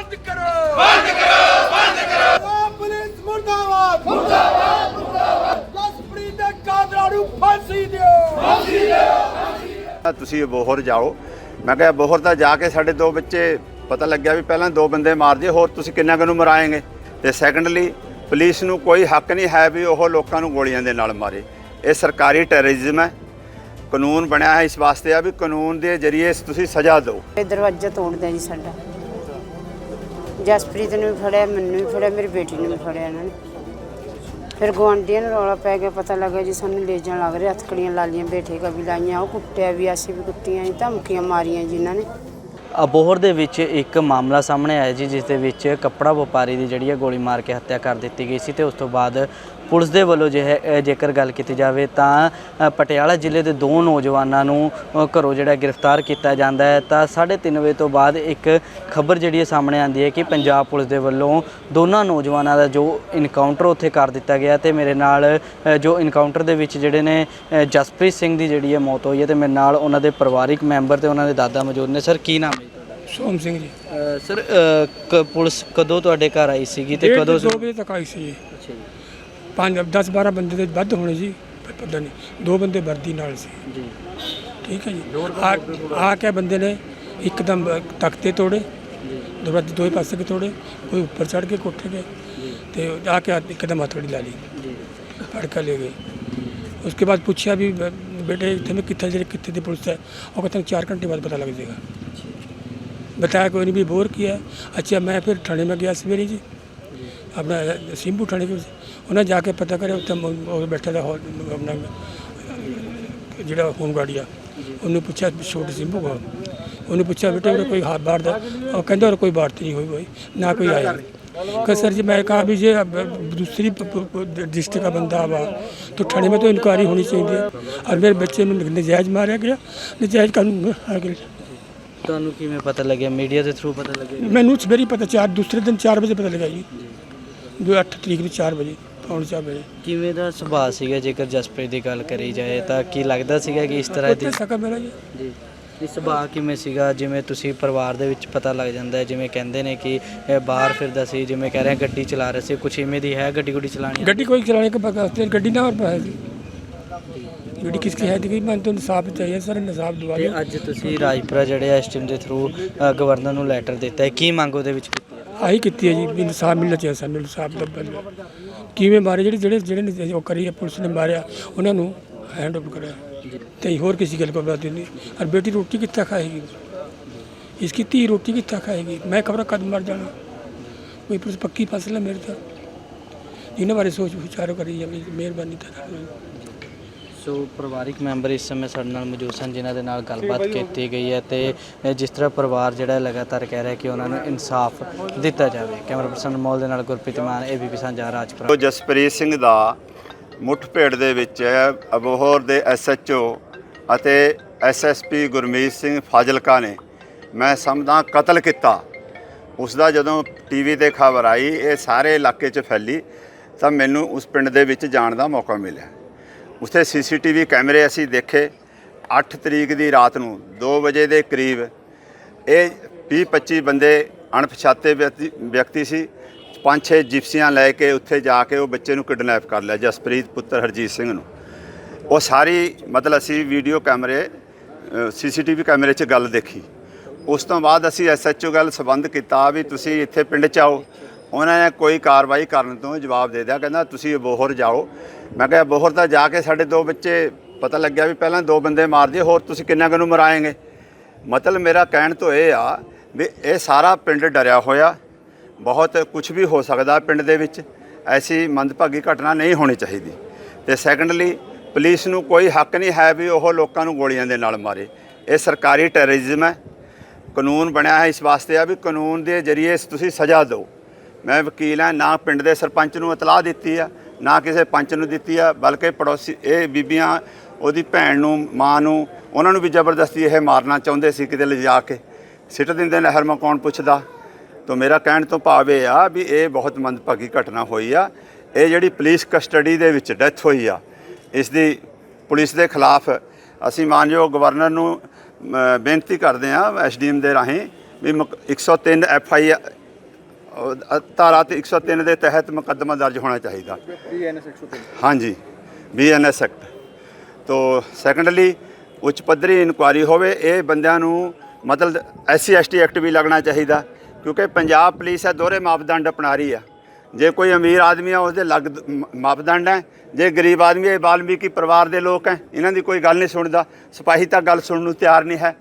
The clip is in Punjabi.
ਬੰਦ ਕਰੋ। ਬੰਦ ਕਰੋ ਬੰਦ ਕਰੋ। ਪੁਲਿਸ ਮੁਰਦਾਬਾਦ। ਮੁਰਦਾਬਾਦ ਮੁਰਦਾਬਾਦ। ਜਸਪ੍ਰੀਤ ਦੇ ਕਾਤਲਾਂ ਨੂੰ ਫਾਂਸੀ ਦਿਓ। ਤੁਸੀਂ ਬੋਹਰ ਜਾਓ। ਮੈਂ ਕਿਹਾ ਬੋਹਰ ਤਾਂ ਜਾ ਕੇ ਸਾਡੇ ਦੋ ਬੱਚੇ ਪਤਾ ਲੱਗਿਆ ਵੀ ਪਹਿਲਾਂ ਦੋ ਬੰਦੇ ਮਾਰ ਦਿਏ ਹੋਰ ਤੁਸੀਂ ਕਿੰਨਾ ਕੁ ਨੂੰ ਮਰਾਏਗੇ? ਤੇ ਸੈਕੰਡਲੀ ਪੁਲਿਸ ਨੂੰ ਕੋਈ ਹੱਕ ਨਹੀਂ ਹੈ ਵੀ ਉਹ ਲੋਕਾਂ ਨੂੰ ਗੋਲੀਆਂ ਦੇ ਨਾਲ ਮਾਰੇ। ਇਹ ਸਰਕਾਰੀ ਟੈਰਰਿਜ਼ਮ ਹੈ। ਕਾਨੂੰਨ ਬਣਿਆ ਹੈ ਇਸ ਵਾਸਤੇ ਆ ਵੀ ਕਾਨੂੰਨ ਦੇ ਜ਼ਰੀਏ ਤੁਸੀਂ ਸਜ਼ਾ ਦਿਓ। ਇਹ ਦਰਵਾਜ਼ਾ ਤੋੜਦਾ ਜੀ ਸਾਡਾ। ਜਸਪ੍ਰੀਤ ਨੂੰ ਵੀ ਫੜਿਆ, ਮੈਨੂੰ ਵੀ ਫੜਿਆ, ਮੇਰੀ ਬੇਟੀ ਨੂੰ ਵੀ ਫੜਿਆ ਇਹਨਾਂ ਨੇ। ਫਿਰ ਗੁਆਂਢੀਆਂ ਨੂੰ ਰੌਲਾ ਪੈ ਗਿਆ, ਪਤਾ ਲੱਗਾ ਜੀ ਸਾਨੂੰ ਲੈ ਜਾਣ ਲੱਗ ਰਿਹਾ ਹੱਥਕੜੀਆਂ ਲਾਲੀਆਂ ਬੇਟੇ ਕਾ ਵੀ ਲਾਈਆਂ, ਉਹ ਕੁੱਟਿਆ ਵੀ, ਅਸੀਂ ਵੀ ਕੁੱਟੀਆਂ ਜੀ, ਧਮਕੀਆਂ ਮਾਰੀਆਂ ਜੀ ਇਹਨਾਂ ਨੇ। ਅਬੋਹਰ ਦੇ ਵਿੱਚ ਇੱਕ ਮਾਮਲਾ ਸਾਹਮਣੇ ਆਇਆ ਜੀ, ਜਿਸ ਦੇ ਵਿੱਚ ਕੱਪੜਾ ਵਪਾਰੀ ਦੀ ਜਿਹੜੀ ਹੈ ਗੋਲੀ ਮਾਰ ਕੇ ਹੱਤਿਆ ਕਰ ਦਿੱਤੀ ਗਈ ਸੀ ਤੇ ਉਸ ਤੋਂ ਬਾਅਦ ਪੁਲਿਸ ਦੇ ਵੱਲੋਂ ਜੇ ਹੈ ਜੇਕਰ ਗੱਲ ਕੀਤੀ ਜਾਵੇ ਤਾਂ ਪਟਿਆਲਾ ਜ਼ਿਲ੍ਹੇ ਦੇ ਦੋ ਨੌਜਵਾਨਾਂ ਨੂੰ ਘਰੋਂ ਜਿਹੜਾ ਗ੍ਰਿਫਤਾਰ ਕੀਤਾ ਜਾਂਦਾ ਹੈ। ਤਾਂ 3:30 ਵਜੇ ਤੋਂ ਬਾਅਦ ਇੱਕ ਖਬਰ ਜਿਹੜੀ ਹੈ ਸਾਹਮਣੇ ਆਂਦੀ ਹੈ ਕਿ ਪੰਜਾਬ ਪੁਲਿਸ ਦੇ ਵੱਲੋਂ ਦੋਨਾਂ ਨੌਜਵਾਨਾਂ ਦਾ ਜੋ ਇਨਕਾਊਂਟਰ ਉੱਥੇ ਕਰ ਦਿੱਤਾ ਗਿਆ ਤੇ ਮੇਰੇ ਨਾਲ ਜੋ ਇਨਕਾਊਂਟਰ ਦੇ ਵਿੱਚ ਜਿਹੜੇ ਨੇ ਜਸਪ੍ਰੀਤ ਸਿੰਘ ਦੀ ਜਿਹੜੀ ਹੈ ਮੌਤ ਹੋਈ ਹੈ ਤੇ ਮੇਰੇ ਨਾਲ ਉਹਨਾਂ ਦੇ ਪਰਿਵਾਰਿਕ ਮੈਂਬਰ ਤੇ ਉਹਨਾਂ ਦੇ ਦਾਦਾ ਮੌਜੂਦ ਨੇ। ਸਰ ਕੀ ਨਾਮ ਹੈ ਸੋਮ ਸਿੰਘ ਜੀ। ਸਰ ਪੁਲਿਸ ਕਦੋਂ ਤੁਹਾਡੇ ਘਰ ਆਈ ਸੀਗੀ ਤੇ ਕਦੋਂ ਤੋਂ ਦੋ ਵਜੇ ਤੱਕ ਆਈ ਸੀ ਅੱਛਾ ਜੀ। ਪੰਜ 10 12 ਬੰਦੇ ਦੇ ਵੱਧ ਹੋਣੇ ਸੀ ਪ- ਪਤਾ ਨਹੀਂ ਦੋ ਬੰਦੇ ਵਰਦੀ ਨਾਲ ਸੀ ਜੀ ਠੀਕ ਹੈ ਜੀ ਆ ਆ ਕੇ ਬੰਦੇ ਨੇ ਇੱਕਦਮ ਤਖਤੇ ਤੋੜੇ ਦਰਵਾਜ਼ੇ ਦੋਏ ਪਾਸੇ ਕੇ ਤੋੜੇ ਕੋਈ ਉੱਪਰ ਚੜ ਕੇ ਕੋਠੇ ਤੇ ਤੇ ਆ ਕੇ ਇੱਕਦਮ ਹਥੌੜੀ ਲਾ ਲਈ ਜੀ ਫੜ ਕੇ ਲੈ ਗਏ उसके बाद पूछा भी बेटे तुम्हें कितने जगह कितने दी पुलिस है और कहते हैं चार घंटे बाद पता लग जाएगा बताया कोई नहीं भी बोर किया अच्छा मैं फिर थाने में गया सवेरे जी अपना सिंबू थाने के उन्हें जाके पता करे उत्थे म- ਉਹ ਬੈਠਾ ਦਾ ਆਪਣਾ ਜਿਹੜਾ ਹੋਮਗਾਰਡ ਆ ਉਹਨੂੰ ਪੁੱਛਿਆ ਵੀ ਛੋਟੇ ਸਿੰਬੂ ਕੋ ਉਹਨੇ ਪੁੱਛਿਆ ਬੇਟੇ ਉਹਦਾ ਕੋਈ ਹਾਥ ਬਾਹਰ ਦਾ ਉਹ ਕਹਿੰਦਾ और कोई बात नहीं हुई भाई ना कोई आया कहा सर जी मैं कहा भी ये अब दूसरी प- प- प- डिस्ट्रिक्ट का बंदा हुआ तो थाने में तो इंक्वायरी होनी चाहिए और मेरे बच्चे में नजायज मारा गया नजायज कानून आ गया ਤੁਹਾਨੂੰ ਕਿਵੇਂ ਪਤਾ ਲੱਗਿਆ ਮੀਡੀਆ ਦੇ ਥਰੂ ਪਤਾ ਲੱਗਿਆ ਮੈਨੂੰ ਸਵੇਰੇ ਪਤਾ ਚਾਰ ਦੂਸਰੇ ਦਿਨ 4 ਵਜੇ ਪਤਾ ਲੱਗਾ ਜੀ ਜੋ 8 ਤਰੀਕ ਨੂੰ 4 ਵਜੇ ਪੌਣ ਚਾਰ ਵਜੇ ਕਿਵੇਂ ਦਾ ਸੁਭਾਅ ਸੀਗਾ ਜੇਕਰ ਜਸਪ੍ਰੀਤ ਦੀ ਗੱਲ ਕਰੀ ਜਾਏ ਤਾਂ ਕੀ ਲੱਗਦਾ ਸੀਗਾ ਕਿ ਇਸ ਤਰ੍ਹਾਂ ਦੀ ਉੱਥੇ ਸਕਾ ਮੇਰਾ ਜੀ ਜੀ ਇਹ ਸੁਭਾਅ ਕਿਵੇਂ ਸੀਗਾ ਜਿਵੇਂ ਤੁਸੀਂ ਪਰਿਵਾਰ ਦੇ ਵਿੱਚ ਪਤਾ ਲੱਗ ਜਾਂਦਾ ਹੈ ਜਿਵੇਂ ਕਹਿੰਦੇ ਨੇ ਕਿ ਇਹ ਬਾਹਰ ਫਿਰਦਾ ਸੀ ਜਿਵੇਂ ਕਹਿ ਰਹੇ ਆ ਗੱਡੀ ਚਲਾ ਰਿਹਾ ਸੀ ਕੁਛ ਇਵੇਂ ਦੀ ਹੈ ਗੱਡੀ ਗੁੱਡੀ ਚਲਾਣੀ ਗੱਡੀ कोई चलाने के बगैर गड्डी ना और पाया थी गड्डी किसकी है थी मैं तो इंसाफ चाहिए सर इंसाफ दुआ ਤੇ दो ਅੱਜ ਤੁਸੀਂ ਰਾਜਪੁਰਾ ਜਿਹੜੇ ਆ ਟੀਮ ਦੇ ਥਰੂ ਗਵਰਨਰ ਨੂੰ ਲੈਟਰ ਦਿੱਤਾ ਹੈ ਕੀ ਮੰਗ ਉਹਦੇ ਵਿੱਚ ਕੀਤੀ ਹੈ ਆਹੀ ਕੀਤੀ ਹੈ ਜੀ ਵੀ ਇਨਸਾਫ ਮਿਲਣਾ ਚਾਹੀਦਾ ਸਾਨੂੰ ਇਨਸਾਫ ਲੱਭਣ ਕਿਵੇਂ ਮਾਰੇ ਜਿਹੜੇ ਜਿਹੜੇ ਜਿਹੜੇ ਨੇ ਉਹ ਕਰੀ ਹੈ, ਪੁਲਿਸ ਨੇ ਮਾਰਿਆ ਉਹਨਾਂ ਨੂੰ ਹੈਂਡ ਓਵਰ ਕਰਿਆ। ਤੇ ਹੋਰ ਕਿਸੇ ਗੱਲ ਕੋ ਬਾਤ ਨਹੀਂ। ਔਰ ਬੇਟੀ ਰੋਟੀ ਕਿੱਥਾ ਖਾਏਗੀ? ਇਸकी ਧੀ ਰੋਟੀ ਕਿੱਥਾ ਖਾਏਗੀ? ਮੈਂ ਖਬਰ ਕਦ ਮਰ ਜਾਣਾ? ਕੋਈ ਪੁਲਿਸ ਪੱਕੀ ਫਸਲ ਹੈ ਮੇਰੇ ਤਾਂ? ਇਹਨਾਂ ਬਾਰੇ ਸੋਚ ਵਿਚਾਰੋ ਕਰੀ ਜਾਵੇ ਮਿਹਰਬਾਨੀ ਤਾਂ ਸੋ ਪਰਿਵਾਰਿਕ ਮੈਂਬਰ ਇਸ ਸਮੇਂ ਸਾਡੇ ਨਾਲ ਮੌਜੂਦ ਸਨ, ਜਿਨ੍ਹਾਂ ਦੇ ਨਾਲ ਗੱਲਬਾਤ ਕੀਤੀ ਗਈ ਹੈ ਤੇ ਜਿਸ ਤਰ੍ਹਾਂ ਪਰਿਵਾਰ ਜਿਹੜਾ ਲਗਾਤਾਰ ਕਹਿ ਰਿਹਾ ਕਿ ਉਹਨਾਂ ਨੂੰ ਇਨਸਾਫ ਦਿੱਤਾ ਜਾਵੇ। ਕੈਮਰਾ ਪਰਸਨ ਮੋਲ ਦੇ ਨਾਲ ਗੁਰਪ੍ਰੀਤ ਮਾਨ ਏਬੀਪੀ ਸਾਂਝਾ, ਰਾਜਪੁਰਾ। ਉਹ ਜਸਪ੍ਰੀਤ ਸਿੰਘ ਦਾ ਮੁੱਠਭੇੜ ਦੇ ਵਿੱਚ ਅਬੋਹਰ ਦੇ ਐਸਐਚਓ ਅਤੇ ਐਸਐਸਪੀ ਗੁਰਮੀਤ ਸਿੰਘ ਫਾਜ਼ਿਲਕਾ ਨੇ। ਮੈਂ ਸਮਝਦਾ ਕਤਲ ਕੀਤਾ। ਉਸ ਦਾ ਜਦੋਂ ਟੀਵੀ ਤੇ ਖਬਰ ਆਈ, ਇਹ ਸਾਰੇ ਇਲਾਕੇ 'ਚ ਫੈਲੀ, ਤਾਂ ਮੈਨੂੰ ਉਸ ਪਿੰਡ ਦੇ ਵਿੱਚ ਜਾਣ ਦਾ ਮੌਕਾ ਮਿਲਿਆ। ਉੱਥੇ ਸੀਸੀਟੀਵੀ ਕੈਮਰੇ ਅਸੀਂ ਦੇਖੇ। 8 ਤਰੀਕ ਦੀ ਰਾਤ ਨੂੰ 2 ਵਜੇ ਦੇ ਕਰੀਬ ਇਹ 20 25 ਬੰਦੇ ਅਣਪਛਾਤੇ ਵਿਅਕਤੀ- ਵਿਅਕਤੀ ਸੀ। ਪੰਜ ਛੇ ਜਿਪਸੀਆਂ ਲੈ ਕੇ ਉੱਥੇ ਜਾ ਕੇ ਉਹ ਬੱਚੇ ਨੂੰ ਕਿਡਨੈਪ ਕਰ ਲਿਆ, ਜਸਪ੍ਰੀਤ ਪੁੱਤਰ ਹਰਜੀਤ ਸਿੰਘ ਨੂੰ। ਉਹ ਸਾਰੀ, ਮਤਲਬ ਅਸੀਂ ਵੀਡੀਓ ਕੈਮਰੇ ਸੀਸੀਟੀਵੀ ਕੈਮਰੇ 'ਚ ਗੱਲ ਦੇਖੀ। ਉਸ ਤੋਂ ਬਾਅਦ ਅਸੀਂ ਐਸਐਚਓ ਗੱਲ ਸਬੰਧ ਕੀਤਾ ਵੀ ਤੁਸੀਂ ਇੱਥੇ ਪਿੰਡ 'ਚ ਆਓ। ਉਹਨਾਂ ਨੇ ਕੋਈ ਕਾਰਵਾਈ ਕਰਨ ਤੋਂ ਜਵਾਬ ਦੇ ਦਿਆ ਕਹਿੰਦਾ, ਤੁਸੀਂ ਬੋਹਰ ਜਾਓ। ਮੈਂ ਕਿਹਾ, ਬੋਹਰ ਤਾਂ ਜਾ ਕੇ ਸਾਡੇ ਦੋ ਬੱਚੇ ਪਤਾ ਲੱਗਿਆ ਵੀ ਪਹਿਲਾਂ ਦੋ ਬੰਦੇ ਮਾਰ ਦਿਏ, ਹੋਰ ਤੁਸੀਂ ਕਿੰਨਾ ਕੁ ਨੂੰ ਮਰਾਏਗੇ? ਮਤਲਬ ਮੇਰਾ ਕਹਿਣ ਤੋਂ ਇਹ ਆ ਵੀ ਇਹ ਸਾਰਾ ਪਿੰਡ ਡਰਿਆ ਹੋਇਆ। ਬਹੁਤ ਕੁਝ ਵੀ ਹੋ ਸਕਦਾ ਪਿੰਡ ਦੇ ਵਿੱਚ। ਐਸੀ ਮੰਦਭਾਗੀ ਘਟਨਾ ਨਹੀਂ ਹੋਣੀ ਚਾਹੀਦੀ। ਤੇ ਸੈਕੰਡਲੀ ਪੁਲਿਸ ਨੂੰ ਕੋਈ ਹੱਕ ਨਹੀਂ ਹੈ ਵੀ ਉਹ ਲੋਕਾਂ ਨੂੰ ਗੋਲੀਆਂ ਦੇ ਨਾਲ ਮਾਰੇ। ਇਹ ਸਰਕਾਰੀ ਟੈਰਰਿਜ਼ਮ ਹੈ। ਕਾਨੂੰਨ ਬਣਿਆ ਹੈ ਇਸ ਵਾਸਤੇ ਆ ਵੀ ਕਾਨੂੰਨ ਦੇ ਜ਼ਰੀਏ ਤੁਸੀਂ ਸਜ਼ਾ ਦਿਓ। ਮੈਂ ਵਕੀਲ ਹਾਂ ਨਾ ਪਿੰਡ ਦੇ ਸਰਪੰਚ ਨੂੰ ਇਤਲਾਹ ਦਿੱਤੀ ਆ ਨਾ ਕਿਸੇ ਪੰਚ ਨੂੰ ਦਿੱਤੀ ਆ ਬਲਕਿ ਪੜੋਸੀ ਇਹ ਬੀਬੀਆਂ ਉਹਦੀ ਭੈਣ ਨੂੰ ਮਾਂ ਨੂੰ ਉਹਨਾਂ ਨੂੰ ਵੀ ਜ਼ਬਰਦਸਤੀ ਇਹ ਮਾਰਨਾ ਚਾਹੁੰਦੇ ਸੀ ਕਿਤੇ ਲਿਜਾ ਕੇ। ਸਿੱਟ ਦਿੰਦੇ ਨਹਿਰ ਮਾ ਕੌਣ ਪੁੱਛਦਾ। ਤਾਂ ਮੇਰਾ ਕਹਿਣ ਤੋਂ ਭਾਵ ਇਹ ਆ ਵੀ ਇਹ ਬਹੁਤ ਮੰਦਭਾਗੀ ਘਟਨਾ ਹੋਈ ਆ। ਇਹ ਜਿਹੜੀ ਪੁਲਿਸ ਕਸਟਡੀ ਦੇ ਵਿੱਚ ਡੈਥ ਹੋਈ ਆ ਇਸ ਦੀ ਪੁਲਿਸ ਦੇ ਖਿਲਾਫ ਅਸੀਂ ਮਾਨਯੋਗ ਗਵਰਨਰ ਨੂੰ ਬੇਨਤੀ ਕਰਦੇ ਆ ਐਸਡੀਐਮ ਦੇ ਰਾਹੀਂ ਵੀ ਮੁਕ- 103 ਐਫ ਆਈ ਉਹ, ਅ, ਧਾਰਾ ਤੇ 103 ਦੇ ਤਹਿਤ ਮੁਕੱਦਮਾ ਦਰਜ ਹੋਣਾ ਚਾਹੀਦਾ। ਬੀਐਨਐਸ 103 ਹਾਂਜੀ ਬੀਐਨਐਸ ਐਕਟ ਤੋਂ ਸੈਕੰਡਲੀ ਉੱਚ ਪੱਧਰੀ ਇਨਕੁਆਰੀ ਹੋਵੇ ਇਹ ਬੰਦਿਆਂ ਨੂੰ ਮਤਲਬ ਐਸਸੀ ਐਸਟੀ ਐਕਟ ਵੀ ਲੱਗਣਾ ਚਾਹੀਦਾ ਕਿਉਂਕਿ ਪੰਜਾਬ ਪੁਲਿਸ ਹੈ ਦੋਹਰੇ ਮਾਪਦੰਡ ਅਪਣਾ ਰਹੀ ਆ ਜੇ ਕੋਈ ਅਮੀਰ ਆਦਮੀ ਆ ਉਸਦੇ ਲੱਗ ਮਾਪਦੰਡ ਹੈ। ਜੇ ਗਰੀਬ ਆਦਮੀ ਹੈ ਵਾਲਮੀਕੀ ਪਰਿਵਾਰ ਦੇ ਲੋਕ ਹੈ ਇਹਨਾਂ ਦੀ ਕੋਈ ਗੱਲ ਨਹੀਂ ਸੁਣਦਾ। ਸਿਪਾਹੀ ਤਾਂ ਗੱਲ ਸੁਣਨ ਨੂੰ ਤਿਆਰ ਨਹੀਂ ਹੈ।